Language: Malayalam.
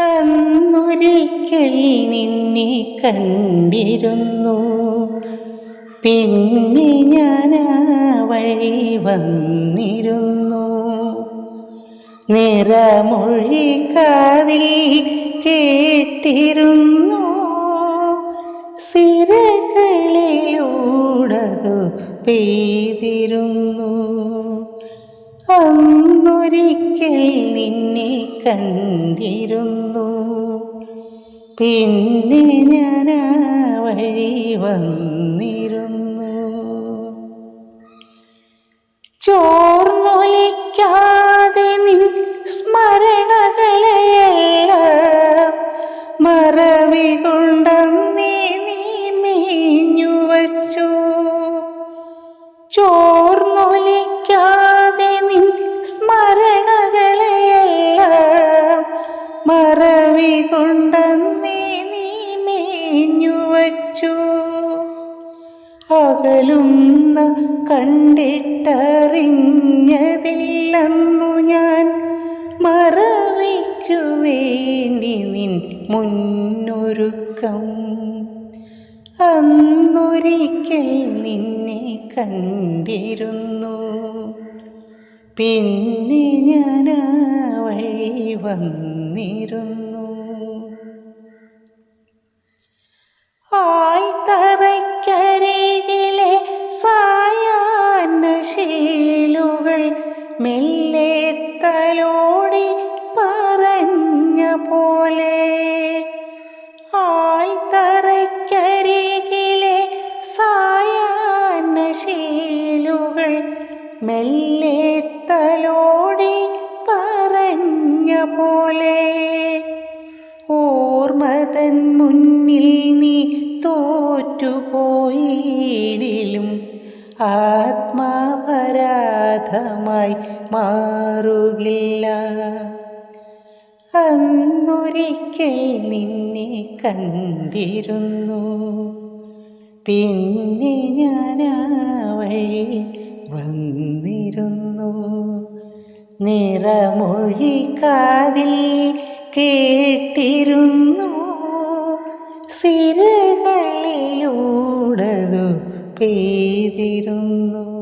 അന്നൊരിക്കൽ നിന്നെ കണ്ടിരുന്നു. പിന്നെ ഞാൻ വഴി വന്നിരുന്നു. നിറമൊഴി കാതിൽ കേട്ടിരുന്നു. സിരകളിലൂടതു പെയ്തിരുന്നു. അന്നൊരിക്കൽ നിന്നെ കണ്ടിരുന്നു. പിന്നെ ഞാൻ വഴി വന്നിരുന്നു. ചോർന്നൊലിക്കാതെ നിൻ സ്മരണകളെയെല്ലാം അകലുന്ന കണ്ടിട്ടറിഞ്ഞതില്ലെന്നു ഞാൻ മറവിക്കു വേണ്ടി നിൻ മുന്നൊരുക്കം. അന്നൊരിക്കൽ നിന്നെ കണ്ടിരുന്നു. പിന്നെ ഞാൻ ആ വഴി വന്നിരുന്നു. ആൽത്തറയ്ക്കരികിലെ മെല്ലെ തലോടി പറഞ്ഞ പോലെ ആൽത്തറയ്ക്കരികിലെ സായാഹ്ന ശീലുകൾ മെല്ലെ തലോടി പറഞ്ഞ പോലെ ഓർമ്മതൻ മുന്നിൽ നീ തോറ്റുപോയിടിലും ആത്മാപരാധമായി മാറുകില്ല. അന്നൊരിക്കൽ നിന്നെ കണ്ടിരുന്നു. പിന്നെ ഞാൻ വഴി വന്നിരുന്നു. നിറമൊഴി കാതിൽ കേട്ടിരുന്നു. സിരകളിലൂടതു പെയ്തിരുന്നു.